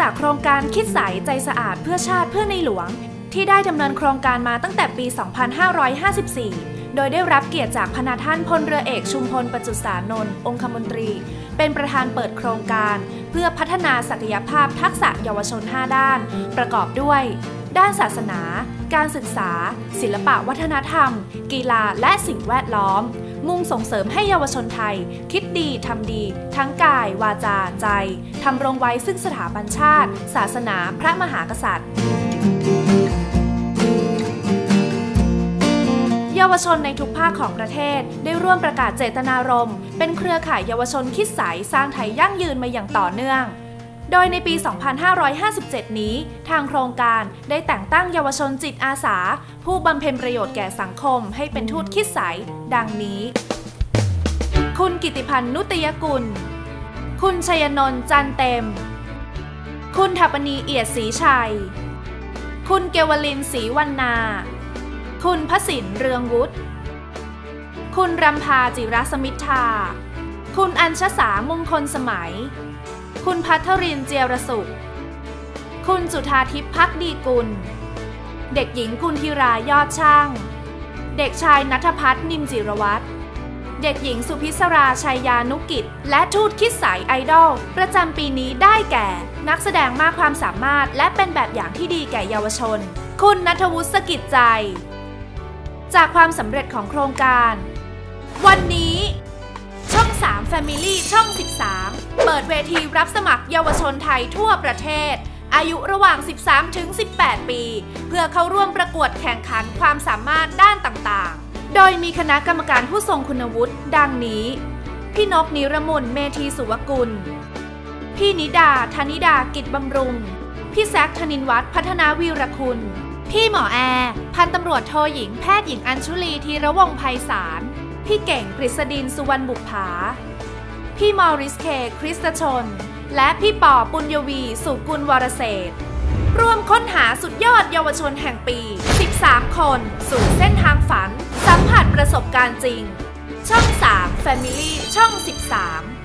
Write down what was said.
จากโครงการคิดใสใจสะอาดเพื่อชาติเพื่อในหลวง ที่ได้ดำเนินโครงการมาตั้งแต่ปี 2554 โดยได้รับเกียรติจากพนาท่านพลเรือเอกชุมพลประจุษานนท์องคมนตรี เป็นประธานเปิดโครงการ เพื่อพัฒนาศักยภาพทักษะเยาวชน 5 ด้าน ประกอบด้วย ด้านศาสนา การศึกษา ศิลปะวัฒนธรรม กีฬาและสิ่งแวดล้อม มุ่งส่งเสริมให้เยาวชนไทย คิดดีทำดี ทั้งกาย วาจา ใจทำรงไว้ซึ่งสถาบันชาติ ศาสนา พระมหากษัตริย์ ชนในทุกภาคของประเทศ ได้ร่วมประกาศเจตนารมณ์ เป็นเครือข่ายเยาวชนคิดใสสร้างไทยยั่งยืนมาอย่างต่อเนื่อง โดยในปี 2557 นี้ ทางโครงการได้แต่งตั้งเยาวชนจิตอาสา ผู้บำเพ็ญประโยชน์แก่สังคมให้เป็นทูตคิดใสดังนี้ คุณกิติพันธ์นุตยกุล คุณชยนนท์จันเต็ม คุณถัปนีเอียดศรีชัย คุณเกวลินศรีวันนา คุณพสินเรืองวุฒิ คุณรำพาจิรสมิทธา คุณอัญชสามงคลสมัย คุณพัทรินเจียรสุข คุณจุธาทิพย์พักดีกุล เด็กหญิงกุลธิรายอดช่าง เด็กชายนัทพัฒน์นิมจิรวัตร เด็กหญิงสุพิศราชัยยานุกิจ และทูตคิดสายไอดอล ประจำปีนี้ได้แก่ นักแสดงมากความสามารถและเป็นแบบอย่างที่ดีแก่เยาวชน คุณนัทวุฒิสกิจใจ จากความสำเร็จของโครงการ วันนี้ ช่อง 3 Family ช่อง 13 เปิดเวทีรับสมัครเยาวชนไทยทั่วประเทศ อายุระหว่าง 13 ถึง 18 ปี เพื่อเข้าร่วมประกวดแข่งขันความสามารถด้านต่างๆ โดยมีคณะกรรมการผู้ทรงคุณวุฒิดังนี้ พี่นกนิรมนเมธีสุวกุล พี่นิดาธนิดากิจบำรุง พี่แซคธนินวัฒน์พัฒนาวีรคุณ พี่หมอแอร์พันตำรวจโทหญิงแพทย์หญิงอัญชุลีธีระวงไพศาล พี่เก่งกฤษดินสุวรรณบุปผา พี่มอริสเค คริสตชน และพี่ปอปุญยวี สุกุลวรเศษร่วมค้นหาสุดยอดเยาวชนแห่งปี 13 คน สู่เส้นทางฝัน สัมผัสประสบการณ์จริง ช่อง 3 Family ช่อง 13